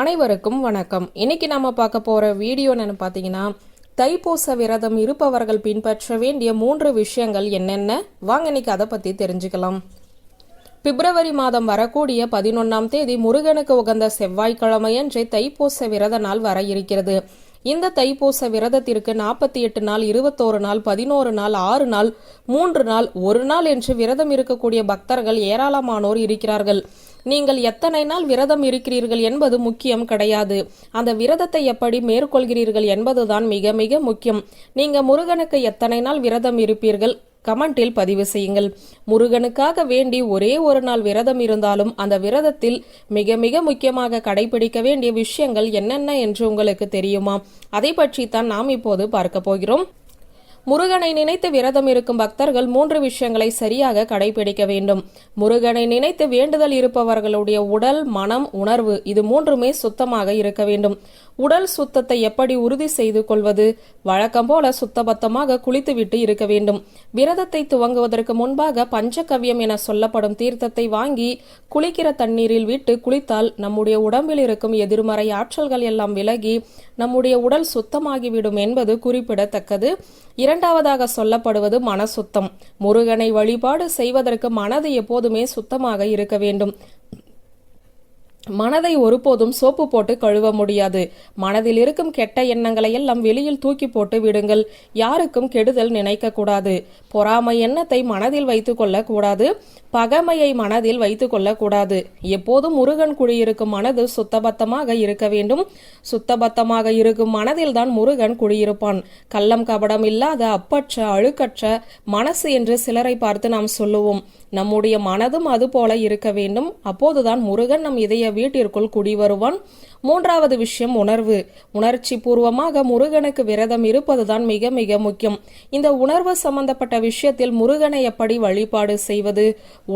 அனைவருக்கும் வணக்கம். இன்னைக்கு நம்ம பார்க்க போற வீடியோ என்னன்னு பார்த்தீங்கன்னா தைப்பூச விரதம் இருப்பவர்கள் பின்பற்ற வேண்டிய மூன்று விஷயங்கள் என்னென்ன? வாங்க இன்னைக்கு அதை பத்தி தெரிஞ்சுக்கலாம். பிப்ரவரி மாதம் வரக்கூடிய பதினொன்னாம் தேதி முருகனுக்கு உகந்த செவ்வாய்க்கிழமையன்றே தைப்பூச விரத நாள் வர இருக்கிறது. இந்த தைப்பூச விரதத்திற்கு நாற்பத்தி எட்டு நாள் இருபத்தோரு நாள் பதினோரு நாள் ஆறு நாள் மூன்று நாள் ஒரு நாள் என்று விரதம் இருக்கக்கூடிய பக்தர்கள் ஏராளமானோர் இருக்கிறார்கள். நீங்கள் எத்தனை நாள் விரதம் இருக்கிறீர்கள் என்பது முக்கியம் கிடையாது. அந்த விரதத்தை எப்படி மேற்கொள்கிறீர்கள் என்பதுதான் மிக மிக முக்கியம். நீங்க முருகனுக்கு எத்தனை நாள் விரதம் இருப்பீர்கள்? கமெண்டில் பதிவு செய்யுங்கள். முருகனுக்காக வேண்டி ஒரே ஒரு நாள் விரதம் இருந்தாலும் அந்த விரதத்தில் மிக மிக முக்கியமாக கடைபிடிக்க வேண்டிய விஷயங்கள் என்னென்ன என்று உங்களுக்கு தெரியுமா? அதை பற்றி தான் நாம் இப்போது பார்க்க போகிறோம். முருகனை நினைத்து விரதம் இருக்கும் பக்தர்கள் மூன்று விஷயங்களை சரியாக கடைபிடிக்க வேண்டும். முருகனை நினைத்து வேண்டுதல் இருப்பவர்களுடைய உடல் மனம் உணர்வு இது மூன்றுமே சுத்தமாக இருக்க வேண்டும். உடல் சுத்தத்தை எப்படி உறுதி செய்து கொள்வது? வழக்கம் போல சுத்தபத்தமாக குளித்துவிட்டு இருக்க வேண்டும். விரதத்தை துவங்குவதற்கு முன்பாக பஞ்சகவ்யம் என சொல்லப்படும் தீர்த்தத்தை வாங்கி குளிக்கிற தண்ணீரில் விட்டு குளித்தால் நம்முடைய உடம்பில் இருக்கும் எதிர்மறை ஆற்றல்கள் எல்லாம் விலகி நம்முடைய உடல் சுத்தமாகிவிடும் என்பது குறிப்பிடத்தக்கது. இரண்டு இரண்டாவதாக சொல்லப்படுவது மனசுத்தம். முருகனை வழிபாடு செய்வதற்கு மனது எப்போதுமே சுத்தமாக இருக்க வேண்டும். மனதை ஒருபோதும் சோப்பு போட்டு கழுவ முடியாது. மனதில் இருக்கும் கெட்ட எண்ணங்களை எல்லாம் வெளியில் தூக்கி போட்டு விடுங்கள். யாருக்கும் கெடுதல் நினைக்க கூடாது. பொறாமை எண்ணத்தை மனதில் வைத்துக் கொள்ள கூடாது. பகமையை மனதில் வைத்துக் கூடாது. எப்போதும் முருகன் குடியிருக்கும் மனது சுத்தபத்தமாக இருக்க வேண்டும். சுத்தபத்தமாக இருக்கும் மனதில் தான் முருகன் குடியிருப்பான். கள்ளம் கபடம் இல்லாத அப்பற்ற அழுக்கற்ற மனசு என்று சிலரை பார்த்து நாம் சொல்லுவோம். நம்முடைய மனதும் அது போல இருக்க வேண்டும். அப்போதுதான் முருகன் நம் இதய வீட்டிற்குள் குடி வருவான். மூன்றாவது விஷயம் உணர்வு. உணர்ச்சி பூர்வமாக முருகனுக்கு விரதம் இருப்பதுதான் மிக மிக முக்கியம். இந்த உணர்வு சம்பந்தப்பட்ட விஷயத்தில் முருகனை எப்படி வழிபாடு செய்வது?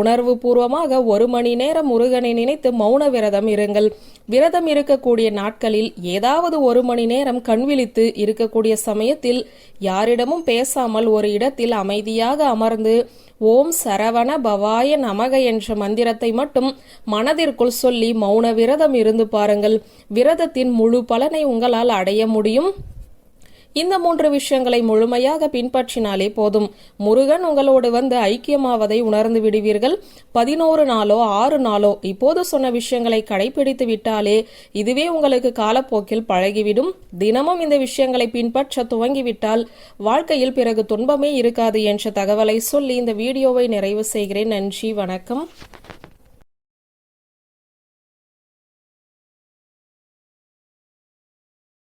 உணர்வு பூர்வமாக ஒரு மணி நேரம் முருகனை நினைத்து மௌன விரதம் இருங்கள். விரதம் இருக்கக்கூடிய நாட்களில் ஏதாவது ஒரு மணி நேரம் கண்விழித்து இருக்கக்கூடிய சமயத்தில் யாரிடமும் பேசாமல் ஒரு இடத்தில் அமைதியாக அமர்ந்து ஓம் சரவண பவாய நமக என்ற மந்திரத்தை மட்டும் மனதிற்குள் சொல்லி மௌன விரதம் இருந்து பாருங்கள். விரதத்தின் முழு பலனை உங்களால் அடைய முடியும். இந்த மூன்று விஷயங்களை முழுமையாக பின்பற்றினாலே போதும். முருகன் உங்களோடு வந்து ஐக்கியமாவதை உணர்ந்து விடுவீர்கள். பதினோரு நாளோ ஆறு நாளோ இப்போது சொன்ன விஷயங்களை கடைபிடித்து விட்டாலே இதுவே உங்களுக்கு காலப்போக்கில் பழகிவிடும். தினமும் இந்த விஷயங்களை பின்பற்ற துவங்கிவிட்டால் வாழ்க்கையில் பிறகு துன்பமே இருக்காது என்ற தகவலை சொல்லி இந்த வீடியோவை நிறைவு செய்கிறேன். நன்றி வணக்கம்.